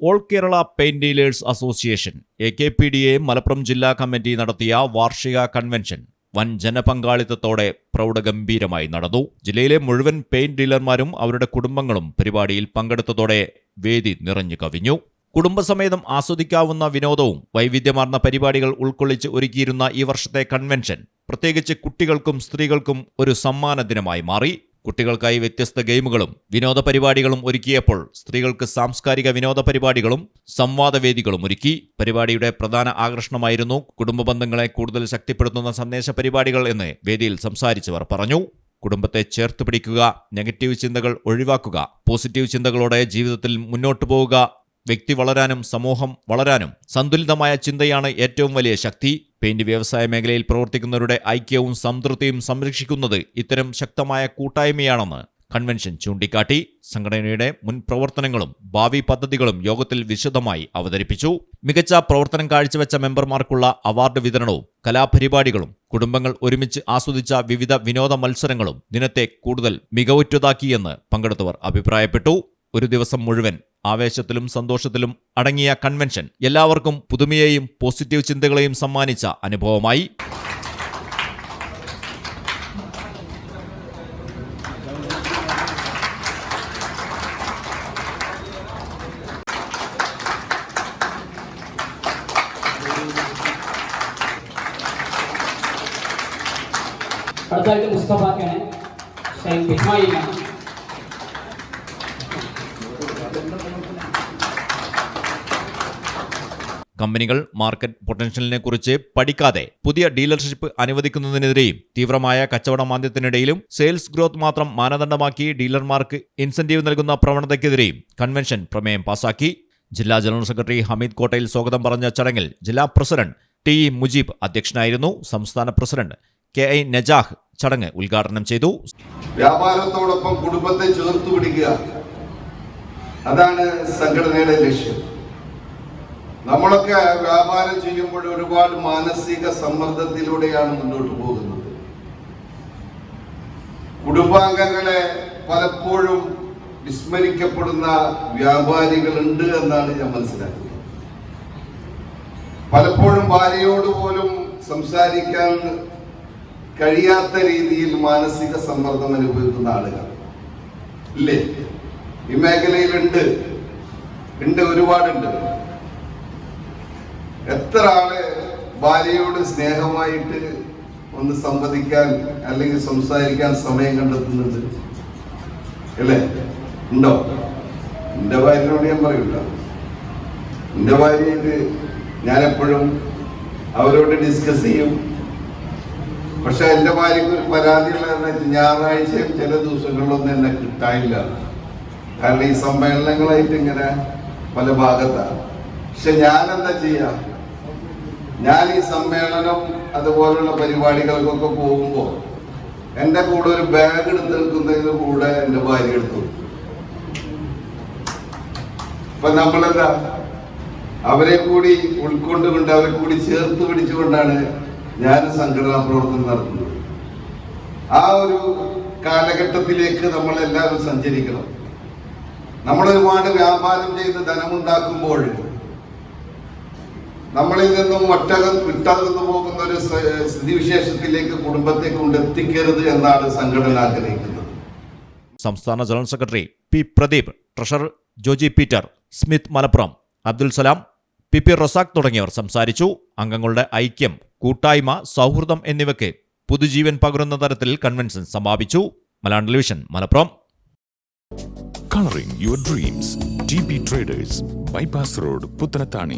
All Kerala paint dealers association A K P D A Malappuram ജില്ലാ committee നടത്തിയ വാർഷിക convention വൻ ജനപങ്കാളിത്തത്തോടെ പ്രൗഢഗംഭീരമായി നടന്നു. ജില്ലയിലെ മുഴുവൻ പെയിന്റ് ഡീലർമാരും അവരുടെ കുടുംബങ്ങളും പരിപാടിയിൽ പങ്കെടുത്തതോടെ വേദി നിറഞ്ഞു കവിഞ്ഞു. കുടുംബസമേതം ആസ്വദിക്കാവുന്ന വിനോദവും വൈവിധ്യമാർന്ന പരിപാടികൾ ഉൾക്കൊള്ളിച്ച് ഒരുക്കിയിരുന്ന ഈ വർഷത്തെ കൺവെൻഷൻ പ്രത്യേകിച്ച് കുട്ടികൾക്കും സ്ത്രീകൾക്കും ഒരു സമ്മാന ദിനമായി മാറി. കുട്ടികൾക്കായി വ്യത്യസ്ത ഗെയിമുകളും വിനോദ പരിപാടികളും ഒരുക്കിയപ്പോൾ സ്ത്രീകൾക്ക് സാംസ്കാരിക വിനോദ പരിപാടികളും സംവാദവേദികളും ഒരുക്കി. പരിപാടിയുടെ പ്രധാന ആകർഷണമായിരുന്നു കുടുംബ ബന്ധങ്ങളെ കൂടുതൽ ശക്തിപ്പെടുത്തുന്ന സന്ദേശ പരിപാടികൾ എന്ന് വേദിയിൽ സംസാരിച്ചവർ പറഞ്ഞു. കുടുംബത്തെ ചേർത്ത് പിടിക്കുക നെഗറ്റീവ് ചിന്തകൾ ഒഴിവാക്കുക പോസിറ്റീവ് ചിന്തകളോടെ ജീവിതത്തിൽ മുന്നോട്ടു പോവുക വ്യക്തി വളരാനും സമൂഹം വളരാനും സന്തുലിതമായ ചിന്തയാണ് ഏറ്റവും വലിയ ശക്തി. പെയിന്റ് വ്യവസായ മേഖലയിൽ പ്രവർത്തിക്കുന്നവരുടെ ഐക്യവും സംതൃപ്തിയും സംരക്ഷിക്കുന്നത് ഇത്തരം ശക്തമായ കൂട്ടായ്മയാണെന്ന് കൺവെൻഷൻ ചൂണ്ടിക്കാട്ടി സംഘടനയുടെ മുൻ പ്രവർത്തനങ്ങളും ഭാവി പദ്ധതികളും യോഗത്തിൽ വിശദമായി അവതരിപ്പിച്ചു. മികച്ച പ്രവർത്തനം കാഴ്ചവെച്ച മെമ്പർമാർക്കുള്ള അവാർഡ് വിതരണവും കലാപരിപാടികളും കുടുംബങ്ങൾ ഒരുമിച്ച് ആസ്വദിച്ച വിവിധ വിനോദ മത്സരങ്ങളും ദിനത്തെ കൂടുതൽ മികവുറ്റതാക്കിയെന്ന് പങ്കെടുത്തവർ അഭിപ്രായപ്പെട്ടു. ഒരു ദിവസം മുഴുവൻ ആവേശത്തിലും സന്തോഷത്തിലും അടങ്ങിയ കൺവെൻഷൻ എല്ലാവർക്കും പുതുമയെയും പോസിറ്റീവ് ചിന്തകളെയും സമ്മാനിച്ച അനുഭവമായി. അടുത്തായിട്ട് മുസ്തഫാക്കാണ് ഷൈൻ കമ്പനികൾ മാർക്കറ്റ് പൊട്ടൻഷ്യലിനെ കുറിച്ച് പഠിക്കാതെ പുതിയ ഡീലർഷിപ്പ് അനുവദിക്കുന്നതിനെതിരെയും തീവ്രമായ കച്ചവട മാന്ദ്യത്തിനിടയിലും സെയിൽസ് ഗ്രോത്ത് മാത്രം മാനദണ്ഡമാക്കി ഡീലർമാർക്ക് ഇൻസെന്റീവ് നൽകുന്ന പ്രവണതയ്ക്കെതിരെയും കൺവെൻഷൻ പ്രമേയം പാസാക്കി. ജില്ലാ ജനറൽ സെക്രട്ടറി ഹമീദ് കോട്ടയിൽ സ്വാഗതം പറഞ്ഞ ചടങ്ങിൽ ജില്ലാ പ്രസിഡന്റ് ടി മുജീബ് അധ്യക്ഷനായിരുന്നു. സംസ്ഥാന പ്രസിഡന്റ് കെ ഐ നജാഹ് ചടങ്ങ് ഉദ്ഘാടനം ചെയ്തു. വ്യാപാരത്തോടൊപ്പം കുടുംബത്തെ ചേർത്ത് പിടിക്കുക. അതാണ് സംഘടനയുടെ ലക്ഷ്യം. നമ്മളൊക്കെ വ്യാപാരം ചെയ്യുമ്പോൾ ഒരുപാട് മാനസിക സമ്മർദ്ദത്തിലൂടെയാണ് മുന്നോട്ട് പോകുന്നത്. കുടുംബാംഗങ്ങളെ പലപ്പോഴും വിസ്മരിക്കപ്പെടുന്ന വ്യാപാരികളുണ്ട് എന്നാണ് ഞാൻ മനസ്സിലാക്കുന്നത്. പലപ്പോഴും ഭാര്യയോട് പോലും സംസാരിക്കാൻ കഴിയാത്ത രീതിയിൽ മാനസിക സമ്മർദ്ദം അനുഭവിക്കുന്ന ആളുകൾ. ഇല്ലേ? ഈ മേഖലയിലുണ്ട്. ഉണ്ട് ഒരുപാടുണ്ട്. എത്ര ആൾ ഭാര്യയോട് സ്നേഹമായിട്ട് ഒന്ന് സംവദിക്കാൻ അല്ലെങ്കിൽ സംസാരിക്കാൻ സമയം കണ്ടെത്തുന്നുണ്ട് അല്ലേ? ഉണ്ടോ? എന്റെ ഭാര്യയോട് ഞാൻ പറയൂല. എന്റെ ഭാര്യയോട് ഞാൻ എപ്പോഴും അവരോട് ഡിസ്കസ് ചെയ്യും. പക്ഷെ എന്റെ ഭാര്യക്ക് ഒരു പരാതിയുള്ളതെന്ന് വെച്ചാൽ ഞായറാഴ്ചയും ചില ദിവസങ്ങളിലൊന്നും എന്നെ കിട്ടാനില്ല. കാരണം ഈ സമ്മേളനങ്ങളായിട്ട് ഇങ്ങനെ പല ഭാഗത്താണ് പക്ഷെ ഞാൻ എന്താ ചെയ്യാ? ഞാൻ ഈ സമ്മേളനം അതുപോലുള്ള പരിപാടികൾക്കൊക്കെ പോകുമ്പോൾ എന്റെ കൂടെ ഒരു ബാഗ് എടുത്ത് നിൽക്കുന്നതിന് കൂടെ എന്റെ ഭാര്യ എടുത്തു. ഇപ്പൊ നമ്മളെന്താ? അവരെ കൂടി ഉൾക്കൊണ്ടുകൊണ്ട് അവരെ കൂടി ചേർത്ത് പിടിച്ചുകൊണ്ടാണ് ഞാൻ സംഘടനാ പ്രവർത്തനം നടത്തുന്നത്. ആ ഒരു കാലഘട്ടത്തിലേക്ക് നമ്മൾ എല്ലാവരും സഞ്ചരിക്കണം. നമ്മൾ ഒരുപാട് വ്യാപാരം ചെയ്ത് ധനമുണ്ടാക്കുമ്പോൾ നമ്മളിൽ നിന്നും ഒറ്റകം വിട്ടകന്നു പോകുന്ന ഒരു സ്ഥിതിവിശേഷത്തിലേക്ക് കുടുംബത്തെ കൊണ്ടെത്തിക്കരുത് എന്നാണ് സംഘടന ആഗ്രഹിക്കുന്നത്. സംസ്ഥാന general secretary P Pradeep treasurer Joji Peter Smith Malappuram Abdul Salam P P Razak തുടങ്ങിയവർ സംസാരിച്ചു. അംഗങ്ങളുടെ ഐക്യം കൂട്ടായ്മ സൗഹൃദം എന്നിവയ്ക്ക് പുതുജീവൻ പകരുന്ന തരത്തിൽ കൺവെൻഷൻ സമാപിച്ചു. Malayalam television Malappuram. Colouring your dreams. B traders bypass road Puttanatani.